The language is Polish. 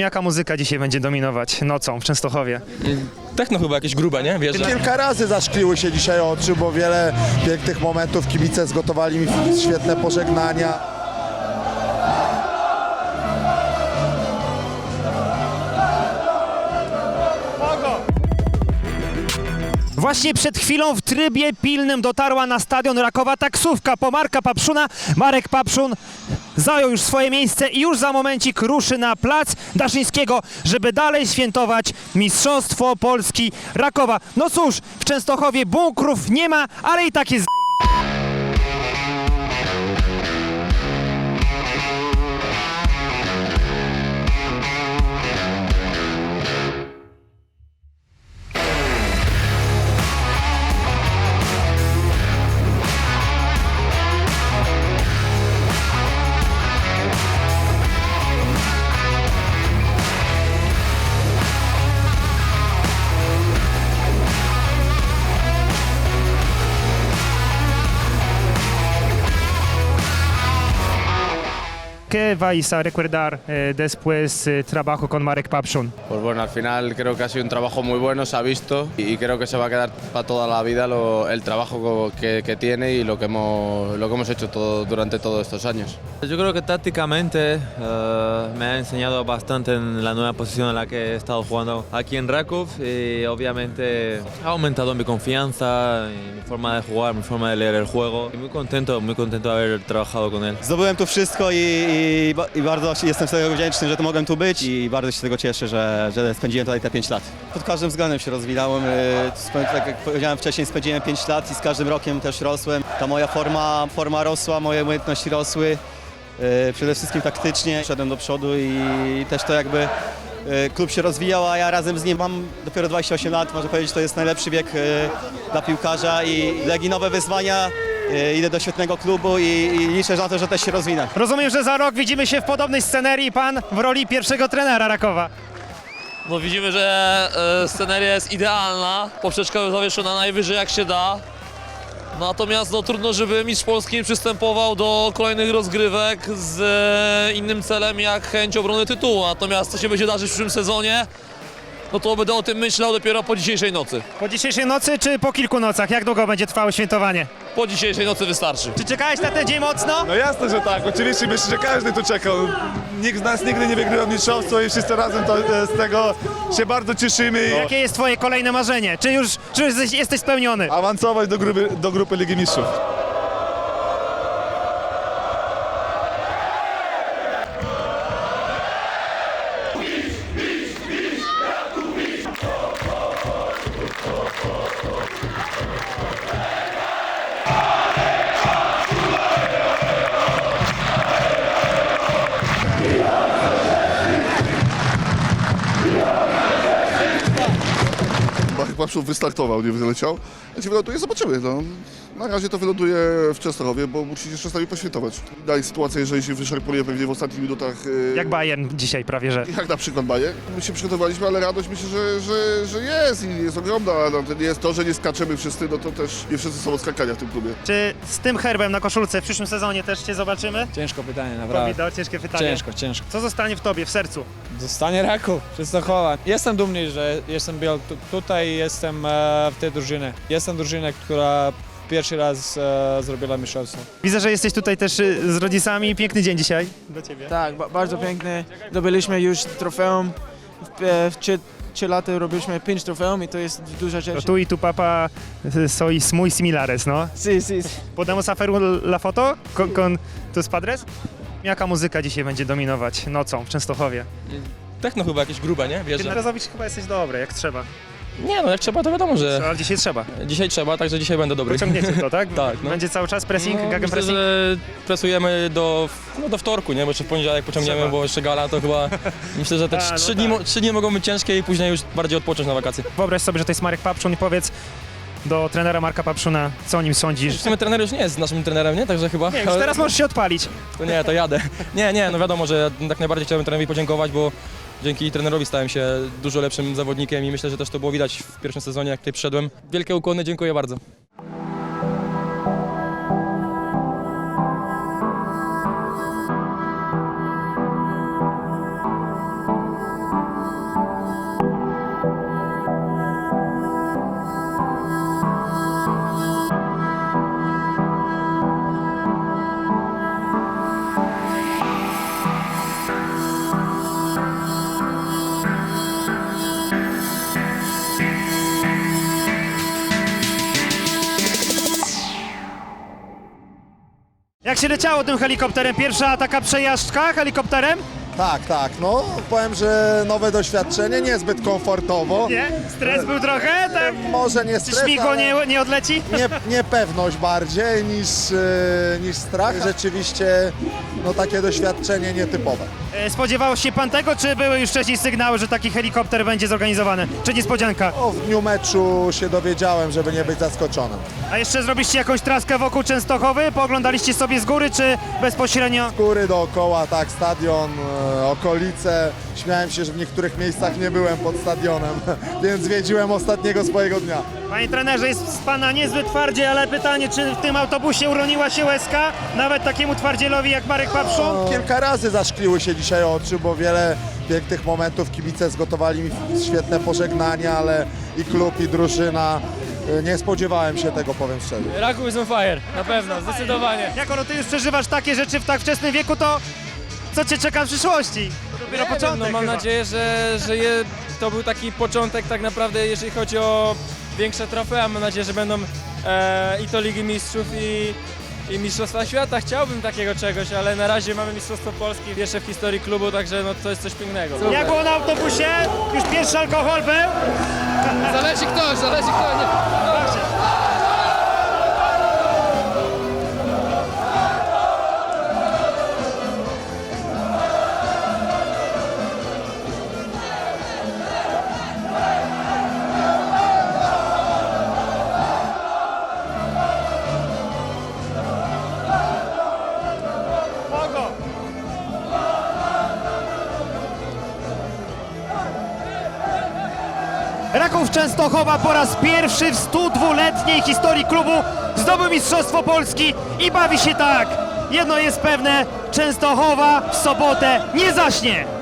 Jaka muzyka dzisiaj będzie dominować nocą w Częstochowie? Techno chyba jakieś grube, nie? Wiesz, że... Kilka razy zaszkliły się dzisiaj oczy, bo wiele pięknych momentów kibice zgotowali mi świetne pożegnania. Właśnie przed chwilą w trybie pilnym dotarła na stadion Rakowa taksówka po Marka Papszuna. Marek Papszun zajął już swoje miejsce i już za momencik ruszy na plac Daszyńskiego, żeby dalej świętować Mistrzostwo Polski Rakowa. No cóż, w Częstochowie bunkrów nie ma, ale i tak jest ¿Qué vais a recordar eh, después eh, trabajo con Marek Papszun? Pues bueno, al final creo que ha sido un trabajo muy bueno, se ha visto y y creo que se va a quedar para toda la vida lo- el trabajo que, que tiene y lo que hemos, lo que hemos hecho todo, durante todos estos años. Yo creo que tácticamente eh, me ha enseñado bastante en la nueva posición en la que he estado jugando aquí en Rakov y obviamente ha aumentado mi confianza, y mi forma de jugar, mi forma de leer el juego. Y muy contento, muy contento de haber trabajado con él. Zdobyłem tu wszystko i, i, i bardzo jestem z tego wdzięczny, że tu mogłem tu być i bardzo się z tego cieszę, że, że spędziłem tutaj te 5 lat. Pod każdym względem się rozwijałem, y, tak jak powiedziałem wcześniej, spędziłem 5 lat i z każdym rokiem też rosłem. Ta moja forma, forma rosła, moje umiejętności rosły, y, przede wszystkim taktycznie. Szedłem do przodu i też to jakby y, klub się rozwijał, a ja razem z nim mam dopiero 28 lat, można powiedzieć, to jest najlepszy wiek dla piłkarza i legi nowe wyzwania. Y, Idę do świetnego klubu i, i liczę na to, że też się rozwinę. Rozumiem, że za rok widzimy się w podobnej scenerii, pan w roli pierwszego trenera Rakowa. No widzimy, że e, sceneria jest idealna, poprzeczka zawieszona najwyżej jak się da. Natomiast no, trudno, żeby mistrz Polski przystępował do kolejnych rozgrywek z e, innym celem jak chęć obrony tytułu. Natomiast co się będzie darzyć w przyszłym sezonie, no to będę o tym myślał dopiero po dzisiejszej nocy. Po dzisiejszej nocy czy po kilku nocach? Jak długo będzie trwało świętowanie? Po dzisiejszej nocy wystarczy. Czy czekałeś na ten dzień mocno? No jasne, że tak. Oczywiście myślę, że każdy tu czekał. Nikt z nas nigdy nie wygrywał mistrzostwo i wszyscy razem to, e, z tego się bardzo cieszymy. I Jakie jest twoje kolejne marzenie? Czy już, czy już jesteś, jesteś spełniony? awansować do grupy, do grupy Ligi Mistrzów. Chyba, chyba przód wystartował, nie wyleciał. Jak się wyląduje, zobaczymy. No. Na razie to wyląduje w Częstochowie, bo musi jeszcze z nami poświętować. Dalej sytuacja, jeżeli się wyszarpuje pewnie w ostatnich minutach, e, Jak Bayern dzisiaj prawie, że. jak na przykład Baje. My się przygotowaliśmy, ale radość myślę, że, że, że jest i jest ogromna. No, to nie jest to, że nie skaczemy wszyscy, no to też nie wszyscy są od skakania w tym klubie. Czy z tym herbem na koszulce w przyszłym sezonie też cię zobaczymy? Ciężko pytanie, naprawdę. widać, ciężkie pytanie. Ciężko, ciężko. Co zostanie w tobie, w sercu? Zostanie Raku, Częstochowa. Jestem dumny, że jestem był tu, tutaj, jestem e, w tej drużynie. Jestem drużyną, która pierwszy raz e, zrobiła mistrzostwo. Widzę, że jesteś tutaj też y, z rodzicami. Piękny dzień dzisiaj dla ciebie. Tak, ba- bardzo piękny. Zdobyliśmy już trofeum. W, e, w trzy, trzy lata robiliśmy pięć trofeum i to jest duża rzecz. tu i tu papa y, sois muy similares, no. Si, si, si. Podemos hacer un- la foto con, con tus padres? Jaka muzyka dzisiaj będzie dominować nocą w Częstochowie? Techno chyba jakieś grube, nie? Wiesz, Ty że... na chyba jesteś dobry, jak trzeba. Nie no, jak trzeba, to wiadomo, że Ale dzisiaj trzeba. dzisiaj trzeba, także dzisiaj będę dobry. Pociągniecie to, tak? Tak, no. Będzie cały czas pressing, No, myślę, gegenpressing? że presujemy do, no, do wtorku, nie? Bo jeszcze w poniedziałek pociągniemy, Trzeba. bo jeszcze gala to chyba... Myślę, że te A, no trzy, tak. dni, mo- trzy dni mogą być ciężkie i później już bardziej odpocząć na wakacje. Wyobraź sobie, że to jest Marek Papszun i powiedz do trenera Marka Papszuna, co o nim sądzisz. W sumie trener już nie jest naszym trenerem, nie? Także chyba... Nie, już teraz możesz się odpalić. To nie, to jadę. Nie, nie, no wiadomo, że tak najbardziej chciałbym trenerowi podziękować, bo dzięki trenerowi stałem się dużo lepszym zawodnikiem i myślę, że też to było widać w pierwszym sezonie, jak tutaj przyszedłem. Wielkie ukłony, dziękuję bardzo. Jak się leciało tym helikopterem? Pierwsza taka przejażdżka helikopterem? Tak, tak, no powiem, że nowe doświadczenie, niezbyt komfortowo. Nie? Stres był trochę, tak? Może nie Czy stres, śmigło ale nie, nie odleci? nie, niepewność bardziej niż, e, niż strach. Rzeczywiście no, takie doświadczenie nietypowe. E, Spodziewał się pan tego, czy były już wcześniej sygnały, że taki helikopter będzie zorganizowany? Czy niespodzianka? O, w dniu meczu się dowiedziałem, żeby nie być zaskoczonym. A jeszcze zrobiliście jakąś traskę wokół Częstochowy? Pooglądaliście sobie z góry, czy bezpośrednio? Góry dookoła, tak, stadion, e, okolice. Śmiałem się, że w niektórych miejscach nie byłem pod stadionem, więc zwiedziłem ostatniego swojego dnia. Panie trenerze, jest z pana niezbyt twardzie, ale pytanie, czy w tym autobusie uroniła się łezka? Nawet takiemu twardzielowi jak Marek Papszun? Kilka razy zaszkliły się dzisiaj oczy, bo wiele pięknych momentów kibice zgotowali mi świetne pożegnania, ale i klub, i drużyna. E, Nie spodziewałem się tego, powiem szczerze. Raków is on fire, na pewno, zdecydowanie. Jako no ty już przeżywasz takie rzeczy w tak wczesnym wieku, to co cię czeka w przyszłości? To dopiero Nie wiem, początek no mam chyba. nadzieję, że, że je, to był taki początek tak naprawdę, jeżeli chodzi o większe trofea. Mam nadzieję, że będą e, i to Ligi Mistrzów i, i Mistrzostwa Świata. Chciałbym takiego czegoś, ale na razie mamy Mistrzostwo Polski pierwsze w historii klubu, także no, to jest coś pięknego. Jak było na autobusie? Już pierwszy alkohol był? Zależy kto, zależy kto. Nie. Raków Częstochowa po raz pierwszy w 102-letniej historii klubu zdobył Mistrzostwo Polski i bawi się tak. Jedno jest pewne, Częstochowa w sobotę nie zaśnie.